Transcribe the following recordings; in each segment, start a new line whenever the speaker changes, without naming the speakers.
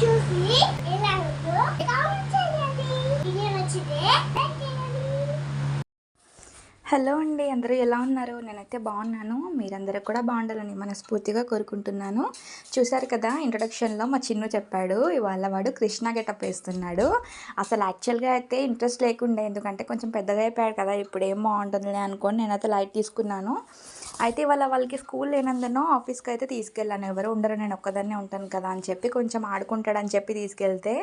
చూసి ఎలా కామెంట్ చేయండి వీడియో నచ్చితే
హలో అండి అందరూ ఎలా ఉన్నారు? నేనైతే బాగున్నాను. మీరందరూ కూడా బాగుండాలని మనస్ఫూర్తిగా కోరుకుంటున్నాను. చూశారు కదా ఇంట్రొడక్షన్లో మా చిన్ను చెప్పాడు ఇవాళ వాడు కృష్ణ గెటప్ వేస్తున్నాడు. అసలు యాక్చువల్గా అయితే ఇంట్రెస్ట్ లేకుండే ఎందుకంటే కొంచెం పెద్దగా అయిపోయాడు కదా ఇప్పుడు ఏం బాగుంటుందిలే అనుకొని నేనైతే లైట్ తీసుకున్నాను. అయితే ఇవాళ వాళ్ళకి స్కూల్ లేనందునో ఆఫీస్కి అయితే తీసుకెళ్ళాను. ఎవరు ఉండరు నేను ఒక్కదాన్నే ఉంటాను కదా అని చెప్పి కొంచెం ఆడుకుంటాడని చెప్పి తీసుకెళ్తే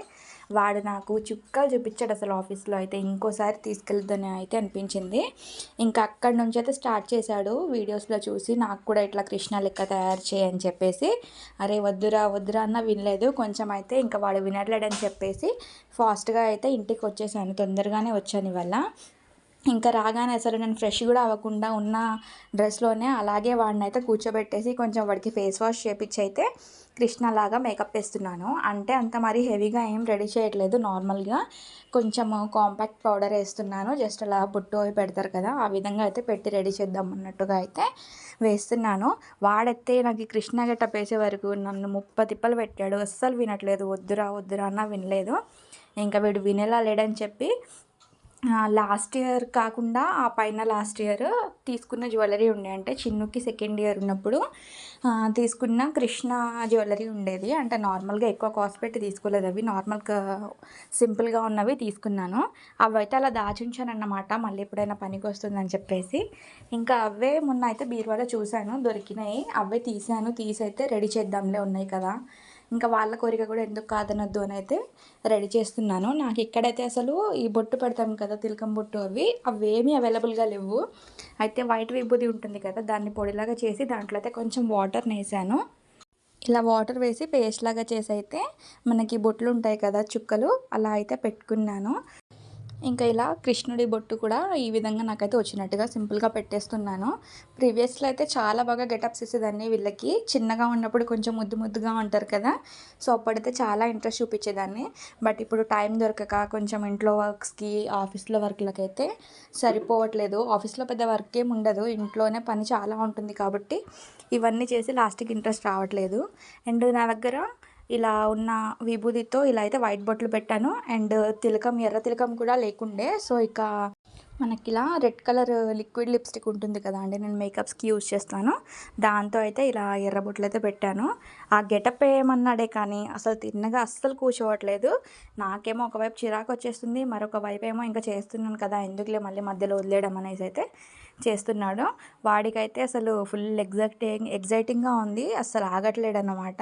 వాడు నాకు చుక్కలు చూపించాడు అసలు ఆఫీస్లో. అయితే ఇంకోసారి తీసుకెళ్తానే అయితే అనిపించింది. ఇంకా అక్కడి నుంచి అయితే స్టార్ట్ చేశాడు వీడియోస్లో చూసి నాకు కూడా ఇట్లా కృష్ణ లెక్క తయారు చేయని చెప్పేసి అరే వద్దురా వద్దురా అన్న వినలేదు. కొంచెం అయితే ఇంకా వాడు వినట్లేడని చెప్పేసి ఫాస్ట్గా అయితే ఇంటికి వచ్చేసాను. తొందరగానే వచ్చాను ఇవాళ. ఇంకా రాగానే అసలు నేను ఫ్రెష్ కూడా అవ్వకుండా ఉన్న డ్రెస్లోనే అలాగే వాడిని అయితే కూర్చోబెట్టేసి కొంచెం వాడికి ఫేస్ వాష్ చేపించి అయితే కృష్ణలాగా మేకప్ వేస్తున్నాను. అంటే అంత మరీ హెవీగా ఏం రెడీ చేయట్లేదు. నార్మల్గా కొంచెం కాంపాక్ట్ పౌడర్ వేస్తున్నాను. జస్ట్ అలా బొట్టు అవి పెడతారు కదా ఆ విధంగా అయితే పెట్టి రెడీ చేద్దాం అన్నట్టుగా అయితే వేస్తున్నాను. వాడైతే నాకు కృష్ణ గట్ట పేసే వరకు నన్ను ముప్ప తిప్పలు పెట్టాడు. అస్సలు వినట్లేదు. వద్దురా వద్దురా అన్న వినలేదు. ఇంకా వీడు వినేలా లేడని చెప్పి లాస్ట్ ఇయర్ కాకుండా ఆ పైన లాస్ట్ ఇయర్ తీసుకున్న జ్యువెలరీ ఉండే. అంటే చిన్నుకి సెకండ్ ఇయర్ ఉన్నప్పుడు తీసుకున్న కృష్ణ జ్యువెలరీ ఉండేది. అంటే నార్మల్గా ఎక్కువ కాస్ట్ పెట్టి తీసుకోలేదు. అవి నార్మల్గా సింపుల్గా ఉన్నవి తీసుకున్నాను. అవి అయితే అలా దాచుంచాను అన్నమాట మళ్ళీ ఎప్పుడైనా పనికి వస్తుందని చెప్పేసి. ఇంకా అవే మొన్న అయితే బీరువాలో చూశాను. దొరికినాయి. అవే తీసాను తీసి అయితే రెడీ చేద్దాంలే ఉన్నాయి కదా. ఇంకా వాళ్ళ కోరిక కూడా ఎందుకు కాదనొద్దు అని అయితే రెడీ చేస్తున్నాను. నాకు ఇక్కడైతే అసలు ఈ బొట్టు పెడతాం కదా తిలకం బొట్టు అవి అవేమీ అవైలబుల్గా లేవు. అయితే వైట్ విభూది ఉంటుంది కదా దాన్ని పొడిలాగా చేసి దాంట్లో అయితే కొంచెం వాటర్ వేసాను ఇలా వాటర్ వేసి పేస్ట్ లాగా చేసి అయితే మనకి బొట్లు ఉంటాయి కదా చుక్కలు అలా అయితే పెట్టుకున్నాను. ఇంకా ఇలా కృష్ణుడి బొట్టు కూడా ఈ విధంగా నాకైతే వచ్చినట్టుగా సింపుల్గా పెట్టేస్తున్నాను. ప్రీవియస్లో అయితే చాలా బాగా గెటప్స్ ఇచ్చేదాన్ని వీళ్ళకి. చిన్నగా ఉన్నప్పుడు కొంచెం ముద్దు ముద్దుగా ఉంటారు కదా. సో అప్పుడైతే చాలా ఇంట్రెస్ట్ చూపించేదాన్ని. బట్ ఇప్పుడు టైం దొరకక కొంచెం ఇంట్లో వర్క్స్కి ఆఫీస్లో వర్క్లకి అయితే సరిపోవట్లేదు. ఆఫీస్లో పెద్ద వర్క్ ఏమి ఉండదు. ఇంట్లోనే పని చాలా ఉంటుంది కాబట్టి ఇవన్నీ చేసి లాస్ట్కి ఇంట్రెస్ట్ రావట్లేదు. అండ్ నా దగ్గర ఇలా ఉన్న విభూతితో ఇలా అయితే వైట్ బొట్లు పెట్టాను. అండ్ తిలకం ఎర్ర తిలకం కూడా లేకుండే. సో ఇక మనకి ఇలా రెడ్ కలర్ లిక్విడ్ లిప్స్టిక్ ఉంటుంది కదా అండి. నేను మేకప్స్కి యూజ్ చేస్తాను. దాంతో అయితే ఇలా ఎర్ర బొట్లు అయితే పెట్టాను. ఆ గెటప్ ఏమన్నాడే కానీ అసలు తిన్నగా అస్సలు కూర్చోవట్లేదు. నాకేమో ఒకవైపు చిరాకు వచ్చేస్తుంది మరొక వైపు ఏమో ఇంకా చేస్తున్నాను కదా ఎందుకులే మళ్ళీ మధ్యలో వదిలేయడం అనేసి అయితే. చేస్తున్నాడు. వాడికైతే అసలు ఫుల్ ఎగ్జైటింగ్ ఎగ్జైటింగ్గా ఉంది. అసలు ఆగట్లేడు అనమాట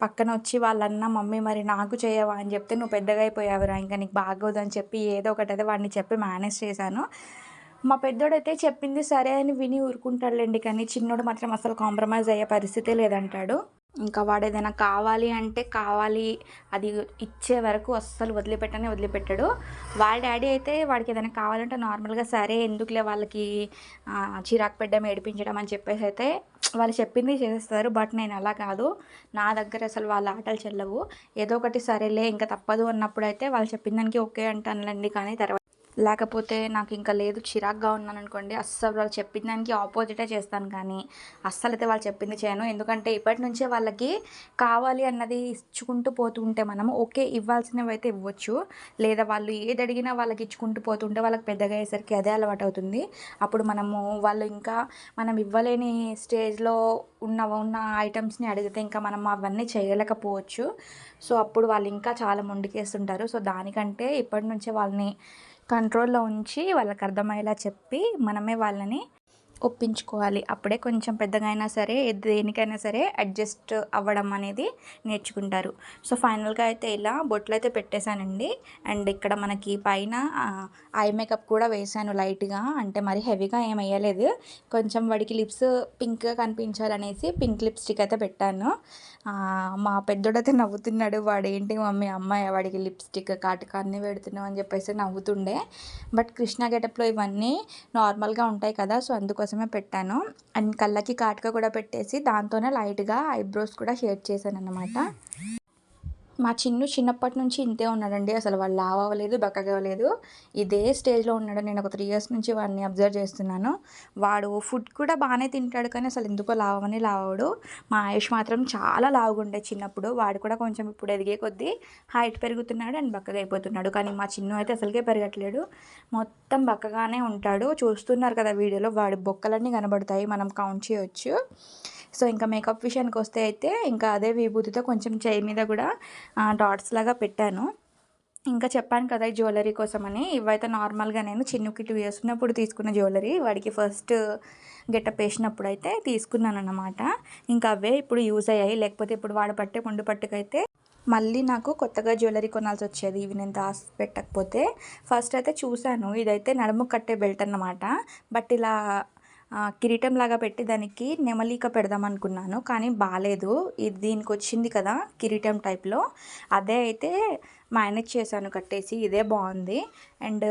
పక్కన వచ్చి వాళ్ళన్న మమ్మీ మరి నాకు చేయవా? అని చెప్తే నువ్వు పెద్దగా అయిపోయావురా ఇంకా నీకు బాగోదని చెప్పి ఏదో ఒకటి అయితే వాడిని చెప్పి మేనేజ్ చేశాను. మా పెద్దోడైతే చెప్పింది సరే అని విని ఊరుకుంటాడులేండి కానీ చిన్నోడు మాత్రం అసలు కాంప్రమైజ్ అయ్యే పరిస్థితే లేదంటాడు. ఇంకా వాడు ఏదైనా కావాలి అంటే కావాలి అది ఇచ్చే వరకు అస్సలు వదిలిపెట్టనే వదిలిపెట్టాడు. వాళ్ళ డాడీ అయితే వాడికి ఏదైనా కావాలంటే నార్మల్గా సరే ఎందుకులే వాళ్ళకి చిరాకు పెట్టడం ఏడిపించడం అని చెప్పేసి అయితే వాళ్ళు చెప్పింది చేసేస్తారు. బట్ నేను అలా కాదు. నా దగ్గర అసలు వాళ్ళ ఆటలు చెల్లవు. ఏదో ఒకటి సరేలే ఇంకా తప్పదు అన్నప్పుడు అయితే వాళ్ళు చెప్పిన దానికి ఓకే అంటానులేండి. కానీ తర్వాత లేకపోతే నాకు ఇంకా లేదు చిరాగ్గా ఉన్నాను అనుకోండి అస్సలు వాళ్ళు చెప్పిన దానికి ఆపోజిటే చేస్తాను కానీ అస్సలు అయితే వాళ్ళు చెప్పింది చేయను. ఎందుకంటే ఇప్పటి నుంచే వాళ్ళకి కావాలి అన్నది ఇచ్చుకుంటూ పోతూ ఉంటే మనము ఓకే ఇవ్వాల్సినవి అయితే ఇవ్వచ్చు. లేదా వాళ్ళు ఏది అడిగినా వాళ్ళకి ఇచ్చుకుంటూ పోతుంటే వాళ్ళకి పెద్దగా అయ్యేసరికి అదే అలవాటు అవుతుంది. అప్పుడు మనము వాళ్ళు ఇంకా మనం ఇవ్వలేని స్టేజ్లో ఉన్న ఉన్న ఐటమ్స్ని అడిగితే ఇంకా మనం అవన్నీ చేయలేకపోవచ్చు. సో అప్పుడు వాళ్ళు ఇంకా చాలా ముందుకేస్తుంటారు సో దానికంటే ఇప్పటి నుంచే వాళ్ళని కంట్రోల్లో ఉంచి వాళ్ళకి అర్థమయ్యేలా చెప్పి మనమే వాళ్ళని ఒప్పించుకోవాలి. అప్పుడే కొంచెం పెద్దగా అయినా సరే దేనికైనా సరే అడ్జస్ట్ అవ్వడం అనేది నేర్చుకుంటారు. సో ఫైనల్గా అయితే ఇలా బొట్లు అయితే పెట్టేశానండి. అండ్ ఇక్కడ మనకి పైన ఐ మేకప్ కూడా వేసాను లైట్గా. అంటే మరి హెవీగా ఏం వేయలేదు. కొంచెం వాడికి లిప్స్ పింక్గా కనిపించాలనేసి పింక్ లిప్స్టిక్ అయితే పెట్టాను. మా పెద్దోడైతే నవ్వుతున్నాడు. వాడు ఏంటి మమ్మీ అమ్మాయి వాడికి లిప్స్టిక్ కాటుక అన్నీ పెడుతున్నావు అని చెప్పేసి నవ్వుతుండే. బట్ కృష్ణ గెటప్లో ఇవన్నీ నార్మల్గా ఉంటాయి కదా. సో అందుకోసం కోసమే పెట్టాను. అండ్ కళ్ళకి కాటుక కూడా పెట్టేసి దాంతోనే లైట్గా ఐబ్రోస్ కూడా షేడ్ చేశాను అనమాట మా చిన్ను చిన్నప్పటి నుంచి ఇంతే ఉన్నాడండి. అసలు వాళ్ళు లావు అవ్వలేదు బక్కగా ఇదే స్టేజ్లో ఉన్నాడు. నేను ఒక త్రీ ఇయర్స్ నుంచి వాడిని అబ్జర్వ్ చేస్తున్నాను. వాడు ఫుడ్ కూడా బాగానే తింటాడు కానీ అసలు ఎందుకో లావని లావడు మా ఆయుష్ మాత్రం చాలా లావుగుండే చిన్నప్పుడు. వాడు కూడా కొంచెం ఇప్పుడు ఎదిగే కొద్దీ హైట్ పెరుగుతున్నాడు అండ్ బక్కగా అయిపోతున్నాడు కానీ మా చిన్ను అయితే అసలుకే పెరగట్లేడు. మొత్తం బక్కగానే ఉంటాడు. చూస్తున్నారు కదా వీడియోలో వాడి బొక్కలన్నీ కనబడతాయి. మనం కౌంట్ చేయొచ్చు. సో ఇంకా మేకప్ విషయానికి వస్తే అయితే ఇంకా అదే విభూతితో కొంచెం చేయి మీద కూడా డాట్స్ లాగా పెట్టాను. ఇంకా చెప్పాను కదా ఈ జ్యువెలరీ కోసమని ఇవైతే నార్మల్గా నేను చిన్నుకి టూ ఇయర్స్ ఉన్నప్పుడు తీసుకున్న జ్యువెలరీ వాడికి ఫస్ట్ గెటప్ వేసినప్పుడు అయితే తీసుకున్నాను అన్నమాట ఇంకా అవే ఇప్పుడు యూజ్ అయ్యాయి లేకపోతే ఇప్పుడు వాడు పట్టే ముండు పట్టుకైతే మళ్ళీ నాకు కొత్తగా జ్యువెలరీ కొనాల్సి వచ్చేది ఇవి నేను దాసి పెట్టకపోతే. ఫస్ట్ అయితే చూశాను ఇదైతే నడుము కట్టే బెల్ట్ అన్నమాట. బట్ ఇలా కిరీటం లాగా పెట్టి దానికి నెమలిక పెడదాం అనుకున్నాను కానీ బాగాలేదు ఇది దీనికి వచ్చింది కదా కిరీటం టైప్లో. అదే అయితే మేనేజ్ చేశాను కట్టేసి ఇదే బాగుంది అండ్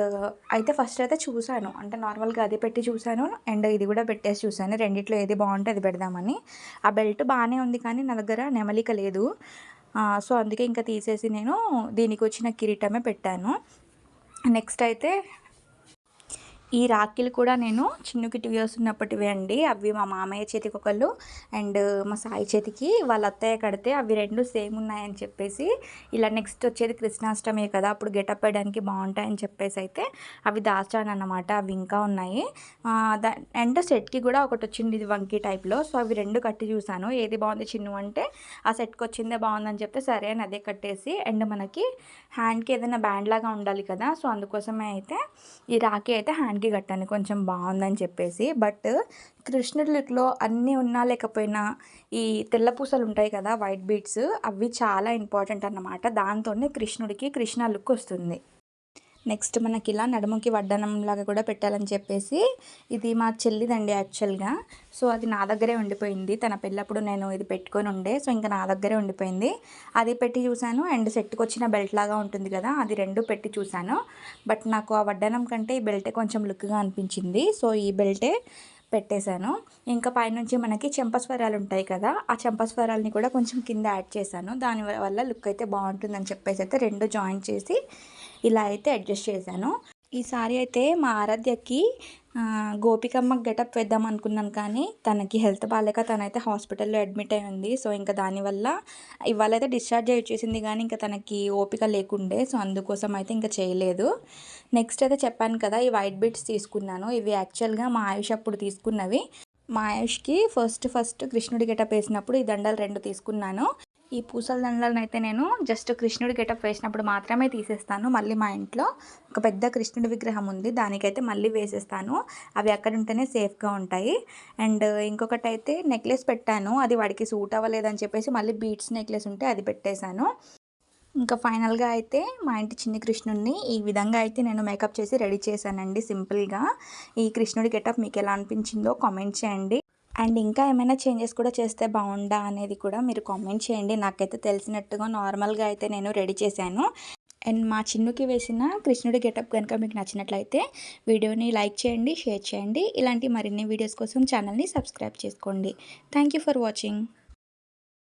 అయితే ఫస్ట్ అయితే చూశాను అంటే నార్మల్గా అది పెట్టి చూశాను అండ్ ఇది కూడా పెట్టేసి చూశాను. రెండిట్లో ఏది బాగుంటే అది పెడదామని. ఆ బెల్ట్ బాగానే ఉంది కానీ నా దగ్గర నెమలిక లేదు. సో అందుకే ఇంకా తీసేసి నేను దీనికి వచ్చిన కిరీటమే పెట్టాను. నెక్స్ట్ అయితే ఈ రాఖీలు కూడా నేను చిన్నుకి టూ ఇయర్స్ అండి. అవి మా మామయ్య చేతికి ఒకళ్ళు అండ్ మా సాయి చేతికి. వాళ్ళ అత్తయ్య కడితే అవి రెండు సేమ్ ఉన్నాయని చెప్పేసి ఇలా నెక్స్ట్ వచ్చేది కృష్ణాష్టమి కదా అప్పుడు గెటప్ వేయడానికి బాగుంటాయని చెప్పేసి అయితే అవి దాచాను అన్నమాట అవి ఇంకా ఉన్నాయి. దా అండ్ సెట్కి కూడా ఒకటి వచ్చింది ఇది వంకీ టైప్లో. సో అవి రెండు కట్టి చూశాను. ఏది బాగుంది చిన్ను అంటే ఆ సెట్కి వచ్చిందే బాగుందని చెప్తే సరే అని అదే కట్టేసి అండ్ మనకి హ్యాండ్కి ఏదైనా బ్యాండ్ లాగా ఉండాలి కదా సో అందుకోసమే అయితే ఈ రాఖీ అయితే హ్యాండ్ హ్యాండ్కి కట్టాను. కొంచెం బాగుందని చెప్పేసి. బట్ కృష్ణుడి లుక్లో అన్నీ ఉన్నా లేకపోయినా ఈ తెల్ల పూసలు ఉంటాయి కదా వైట్ బీడ్స్ అవి చాలా ఇంపార్టెంట్ అన్నమాట. దాంతోనే కృష్ణుడికి కృష్ణ లుక్ వస్తుంది. నెక్స్ట్ మనకి ఇలా నడుముకి వడ్డనంలాగా కూడా పెట్టాలని చెప్పేసి ఇది మా చెల్లిదండి యాక్చువల్గా. సో అది నా దగ్గరే ఉండిపోయింది. తన పెళ్ళప్పుడు నేను ఇది పెట్టుకొని ఉండే. సో ఇంకా నా దగ్గరే ఉండిపోయింది. అది పెట్టి చూశాను. అండ్ సెట్కి వచ్చిన బెల్ట్ లాగా ఉంటుంది కదా అది రెండు పెట్టి చూశాను. బట్ నాకు ఆ వడ్డనం కంటే ఈ బెల్టే కొంచెం లుక్గా అనిపించింది. సో ఈ బెల్టే పెట్టేశాను. ఇంకా పైనుంచి మనకి చెంపస్వరాలు ఉంటాయి కదా ఆ చెంపస్వరాలని కూడా కొంచెం కింద యాడ్ చేశాను. దాని వల్ల లుక్ అయితే బాగుంటుందని చెప్పేసి అయితే రెండు జాయిన్ చేసి ఇలా అయితే అడ్జస్ట్ చేశాను. ఈసారి అయితే మా ఆరాధ్యకి గోపికమ్మ గెటప్ వేద్దాం అనుకున్నాను కానీ తనకి హెల్త్ బాగాలేక తనైతే హాస్పిటల్లో అడ్మిట్ అయి ఉంది. సో ఇంకా దానివల్ల ఇవాళ అయితే డిశ్చార్జ్ అయి వచ్చేసింది కానీ ఇంకా తనకి ఓపిక లేకుండే. సో అందుకోసం అయితే ఇంకా చేయలేదు. నెక్స్ట్ అయితే చెప్పాను కదా ఈ వైట్ బీట్స్ తీసుకున్నాను. ఇవి యాక్చువల్గా మా ఆయుష్ అప్పుడు తీసుకున్నవి. మా ఆయుష్కి ఫస్ట్ ఫస్ట్ కృష్ణుడి గెటప్ వేసినప్పుడు ఈ దండలు రెండు తీసుకున్నాను. ఈ పూసల దండలను అయితే నేను జస్ట్ కృష్ణుడి గెటప్ వేసినప్పుడు మాత్రమే తీసేస్తాను. మళ్ళీ మా ఇంట్లో ఒక పెద్ద కృష్ణుడి విగ్రహం ఉంది. దానికైతే మళ్ళీ వేసేస్తాను. అవి అక్కడ ఉంటేనే సేఫ్గా ఉంటాయి. అండ్ ఇంకొకటి అయితే నెక్లెస్ పెట్టాను. అది వాడికి సూట్ అవ్వలేదని చెప్పేసి మళ్ళీ బీట్స్ నెక్లెస్ ఉంటే అది పెట్టేశాను. ఇంకా ఫైనల్గా అయితే మా ఇంటి చిన్ని కృష్ణుడిని ఈ విధంగా అయితే నేను మేకప్ చేసి రెడీ చేశానండి సింపుల్గా. ఈ కృష్ణుడి గెటప్ మీకు ఎలా అనిపించిందో కామెంట్ చేయండి. అండ్ ఇంకా ఏమైనా చేంజెస్ కూడా చేస్తే బాగుండా అనేది కూడా మీరు కామెంట్ చేయండి. నాకైతే తెలిసినట్టుగా నార్మల్గా అయితే నేను రెడీ చేశాను. అండ్ మా చిన్నుకి వేసిన కృష్ణుడి గెటప్ కనుక మీకు నచ్చినట్లయితే వీడియోని లైక్ చేయండి షేర్ చేయండి. ఇలాంటి మరిన్ని వీడియోస్ కోసం ఛానల్ని సబ్స్క్రైబ్ చేసుకోండి. Thank you for watching.